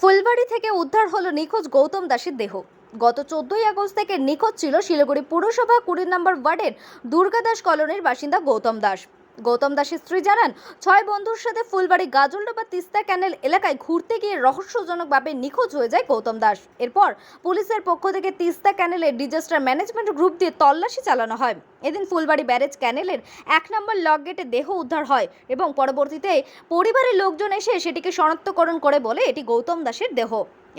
ফুলবাড়ি থেকে উদ্ধার হলো নিখোঁজ গৌতম দাসের দেহ। গত চোদ্দই আগস্ট থেকে নিখোঁজ ছিল শিলিগুড়ি পুরসভা কুড়ি নম্বর ওয়ার্ডের দুর্গাদাস কলোনির বাসিন্দা গৌতম দাস। গৌতম দাসের স্ত্রী জানান ছয় বন্ধুর সাথে ফুলবাড়ি গাজলডোবা তিস্তা ক্যানেল এলাকায় ঘুরতে গিয়ে রহস্যজনকভাবে নিখোঁজ হয়ে যায় গৌতম দাস। এরপর পুলিশের পক্ষ থেকে তিস্তা ক্যানেলের ডিজাস্টার ম্যানেজমেন্ট গ্রুপ দিয়ে তল্লাশি চালানো হয়। এদিন ফুলবাড়ি ব্যারেজ ক্যানেলের এক নম্বর লক গেটে দেহ উদ্ধার হয় এবং পরবর্তীতে পরিবারের লোকজন এসে সেটিকে শনাক্তকরণ করে বলে এটি গৌতম দাসের দেহ।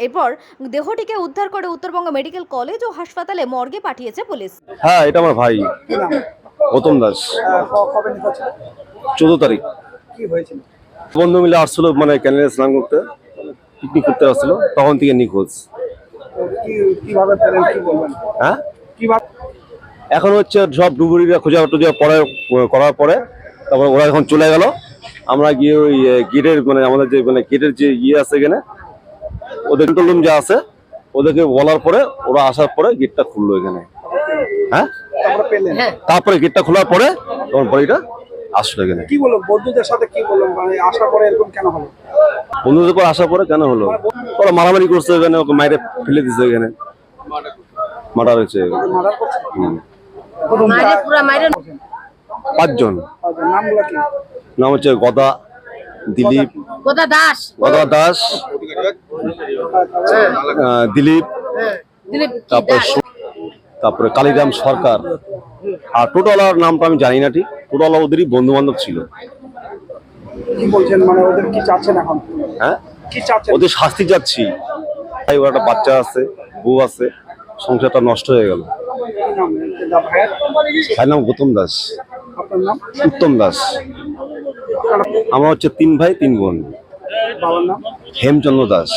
এরপর দেহটিকে উদ্ধার করে উত্তরবঙ্গ মেডিকেল কলেজ ও হাসপাতালে মর্গে পাঠিয়েছে পুলিশ। হ্যাঁ এটা আমার ভাই। গৌতম দাস। চোদ্দ তারিখ। বন্ধু মিলে আসছিল মানে ক্যানেলে স্নান করতে পিকনিক করতে আসছিল, তখন থেকে নিখোঁজ। হ্যাঁ? এখন হচ্ছে সব ডুবুরিরা খোঁজা টুজা পরে, করার পরে, তারপর ওরা এখন চলে গেল। আমরা গিয়ে ওই গেটের মানে আমাদের যে মানে গেটের যে ইয়ে আছে এখানে, ওদের কন্ট্রোল রুম যা আছে, ওদেরকে বলার পরে, ওরা আসার পরে গেটটা খুললো এখানে। হ্যাঁ? তারপরে পেলেন? তারপরে গেটটা খোলার পরে তখন বডিটা আসলো এখানে। কি বলল? বন্ধুদের সাথে কি বললেন মানে আসার পরে এরকম কেন হলো? বন্ধুদের পর আসার পরে কেন হলো? ওরা মারামারি করছে এখানে ওকে মাইরে ফেলে দিছে এখানে। মার্ডার হয়েছে। পাঁচজন। আচ্ছা, নামগুলো কি? নাম হচ্ছে গদা দিলীপ গদা দাস। গদা দাস দিলীপ দিলীপ কি তারপরে তারপরে কালীরাম সরকার। আর টোটালার নামটা আমি জানি না ঠিক টোটাল ওদেরই বন্ধু বান্ধব ছিল মানে হ্যাঁ? ওদের শাস্তি যাচ্ছি ওর একটা বাচ্চা আছে বউ আছে সংসারটা নষ্ট হয়ে গেল। ভাইয়ের? নাম গৌতম দাস। উত্তম দাস। আমরা হচ্ছে তিন ভাই তিন বোন। হেমচন্দ্র দাস।